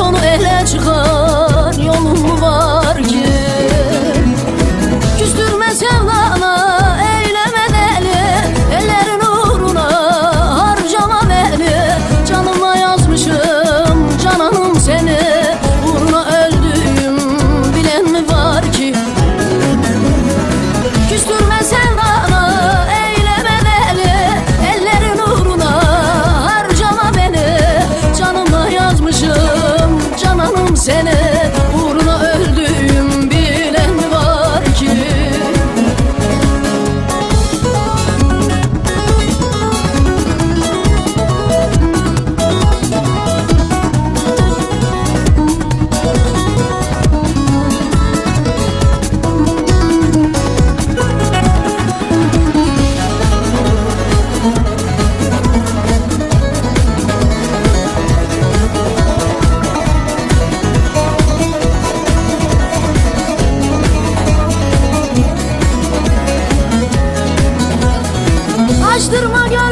Onu ele çıkar Açtırma gönlüme